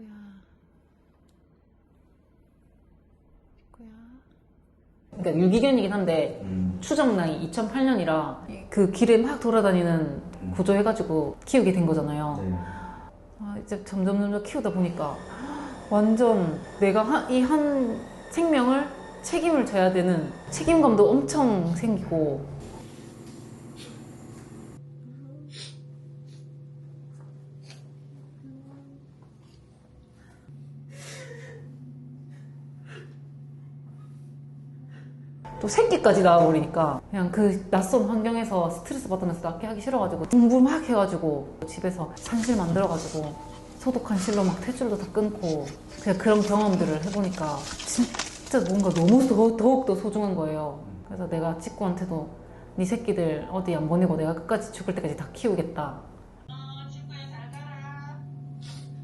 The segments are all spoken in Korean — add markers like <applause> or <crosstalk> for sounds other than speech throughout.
치꾸야. 치꾸야. 그러니까 유기견이긴 한데 음. 추정량이 2008년이라 그 길에 막 돌아다니는 구조해가지고 키우게 된 거잖아요. 네. 아, 이제 점점 점점 키우다 보니까 완전 내가 이한 생명을 책임을 져야 되는 책임감도 엄청 생기고 또 새끼까지 나와버리니까 그냥 그 낯선 환경에서 스트레스 받으면서 낫게 하기 싫어가지고 공부 막 해가지고 집에서 산실 만들어가지고 소독한 실로 막 탯줄도 다 끊고 그냥 그런 경험들을 해보니까 진짜 뭔가 너무 더, 더욱더 소중한 거예요. 그래서 내가 직구한테도 네 새끼들 어디 안 보내고 내가 끝까지 죽을 때까지 다 키우겠다.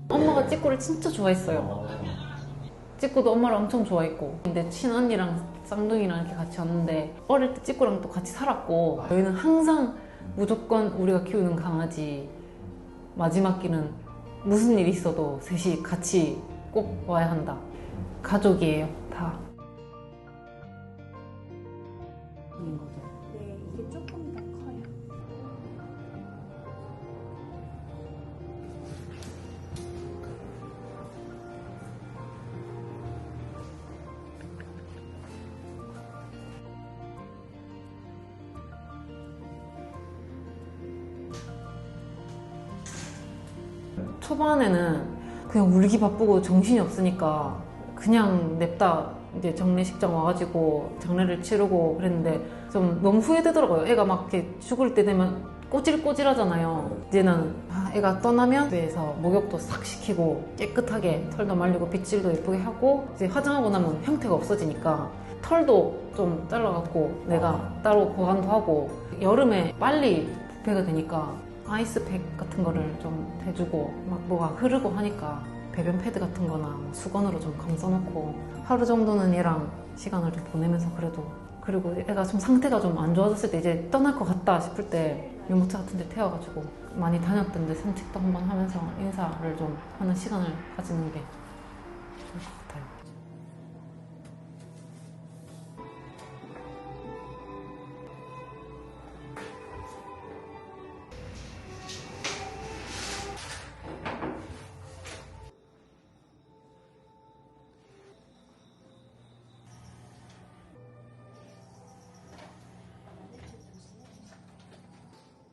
엄마가 찌꾸를 진짜 좋아했어요. 찌꾸도 엄마를 엄청 좋아했고. 근데 친언니랑 쌍둥이랑 이렇게 같이 왔는데 어릴 때 찌꾸랑 또 같이 살았고 저희는 항상 무조건 우리가 키우는 강아지 마지막 끼는 무슨 일이 있어도 셋이 같이 꼭 와야 한다. 가족이에요 다 초반에는 그냥 울기 바쁘고 정신이 없으니까 그냥 냅다 이제 장례식장 와가지고 장례를 치르고 그랬는데 좀 너무 후회되더라고요. 애가 막 이렇게 죽을 때 되면 꼬질꼬질하잖아요. 이제는 아, 애가 떠나면 집에서 목욕도 싹 시키고 깨끗하게 털도 말리고 빗질도 예쁘게 하고 이제 화장하고 나면 형태가 없어지니까 털도 좀 잘라갖고 내가 따로 보관도 하고 여름에 빨리 부패가 되니까 아이스팩 같은 거를 좀 대주고 막 뭐가 흐르고 하니까 배변 패드 같은 거나 뭐 수건으로 좀 감싸놓고 하루 정도는 얘랑 시간을 좀 보내면서 그래도 그리고 애가 좀 상태가 좀 안 좋아졌을 때 이제 떠날 것 같다 싶을 때 유모차 같은 데 태워가지고 많이 다녔던데 산책도 한번 하면서 인사를 좀 하는 시간을 가지는 게 좋을 것 같아요.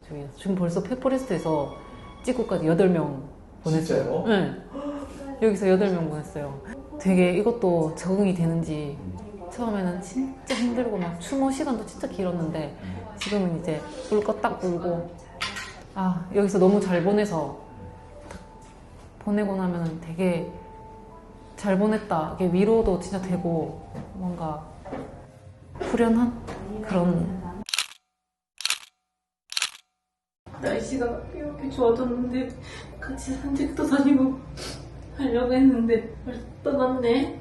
저희 지금 벌써 페퍼리스트에서 찍고까지 8명 보냈어요. 진짜요? 네. 여기서 8명 보냈어요. 되게 이것도 적응이 되는지 처음에는 진짜 힘들고 막 추모 시간도 진짜 길었는데 지금은 이제 불거딱 불고 아 여기서 너무 잘 보내서 딱 보내고 나면 되게 잘 보냈다 이게 위로도 진짜 되고 뭔가 후련한 그런 날씨가 이렇게 좋아졌는데 같이 산책도 다니고 하려고 했는데 벌써 떠났네.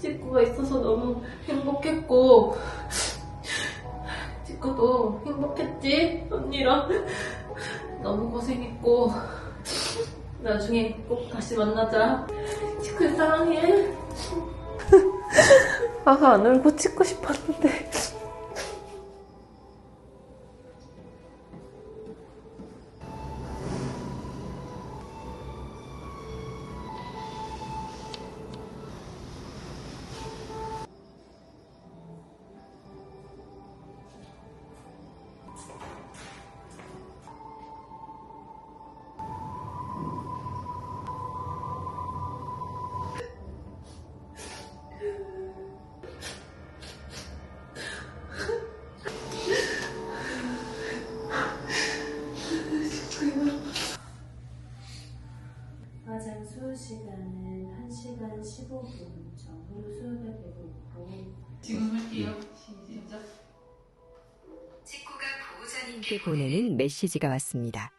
찍구가 있어서 너무 행복했고 찍구도 행복했지 언니랑 너무 고생했고 나중에 꼭 다시 만나자. 찍구 사랑해. 아가 안 울고 찍고 싶었는데 화장수 시간은 1시간 15분 정도 소요되고 있고 지금 할게요 시작 친구가 보호자님께 보내는 메시지가 왔습니다.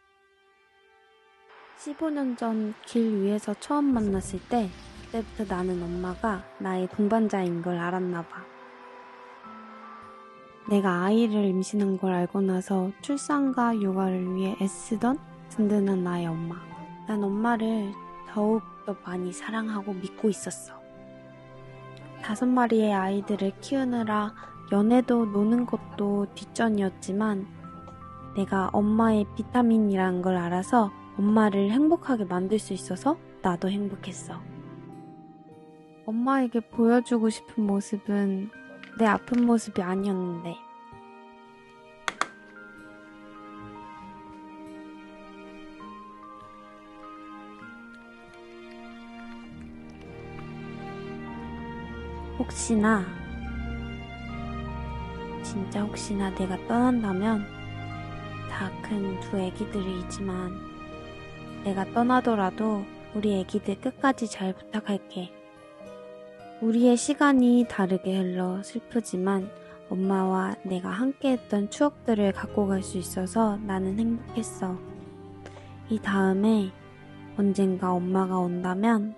15년 전 길 위에서 처음 만났을 때, 그때부터 나는 엄마가 나의 동반자인 걸 알았나 봐. 내가 아이를 임신한 걸 알고 나서 출산과 육아를 위해 애쓰던 든든한 나의 엄마. 난 엄마를 더욱 더 많이 사랑하고 믿고 있었어. 다섯 마리의 아이들을 키우느라 연애도 노는 것도 뒷전이었지만 내가 엄마의 비타민이라는 걸 알아서 엄마를 행복하게 만들 수 있어서 나도 행복했어. 엄마에게 보여주고 싶은 모습은 내 아픈 모습이 아니었는데 혹시나 진짜 혹시나 내가 떠난다면 다 큰 두 애기들이지만 내가 떠나더라도 우리 애기들 끝까지 잘 부탁할게. 우리의 시간이 다르게 흘러 슬프지만 엄마와 내가 함께 했던 추억들을 갖고 갈 수 있어서 나는 행복했어. 이 다음에 언젠가 엄마가 온다면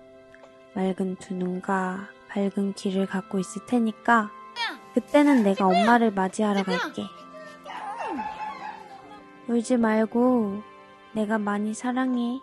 맑은 두 눈과 밝은 귀를 갖고 있을 테니까 그때는 내가 엄마를 맞이하러 갈게. 울지 말고 내가 많이 사랑해.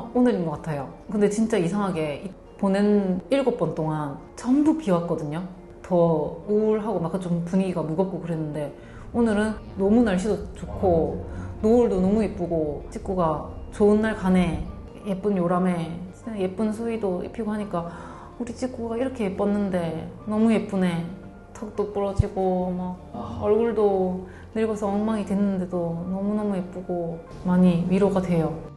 어, 오늘인 것 같아요. 근데 진짜 이상하게 이- 보낸 일곱 번 동안 전부 비 왔거든요. 더 우울하고 막 좀 분위기가 무겁고 그랬는데 오늘은 너무 날씨도 좋고 노을도 너무 예쁘고 직구가 좋은 날 가네 예쁜 요람에 진짜 예쁜 수위도 입히고 하니까 우리 직구가 이렇게 예뻤는데 너무 예쁘네 턱도 부러지고 막 얼굴도 늙어서 엉망이 됐는데도 너무너무 예쁘고 많이 위로가 돼요.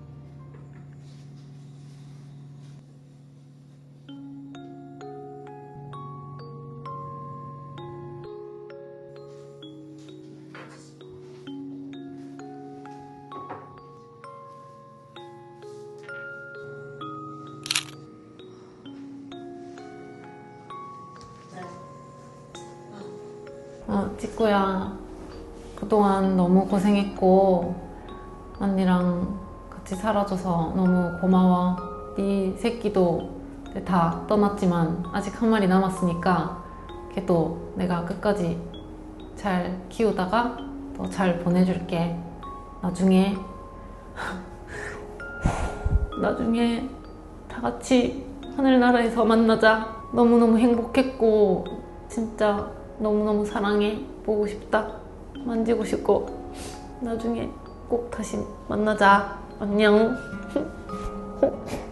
어, 찍구야. 그동안 너무 고생했고, 언니랑 같이 살아줘서 너무 고마워. 네 새끼도 다 떠났지만, 아직 한 마리 남았으니까, 걔도 내가 끝까지 잘 키우다가 더잘 보내줄게. 나중에, <laughs> 나중에 다 같이 하늘나라에서 만나자. 너무너무 행복했고, 진짜 너무너무 사랑해. 보고 싶다. 만지고 싶고. 나중에 꼭 다시 만나자. 안녕. <laughs>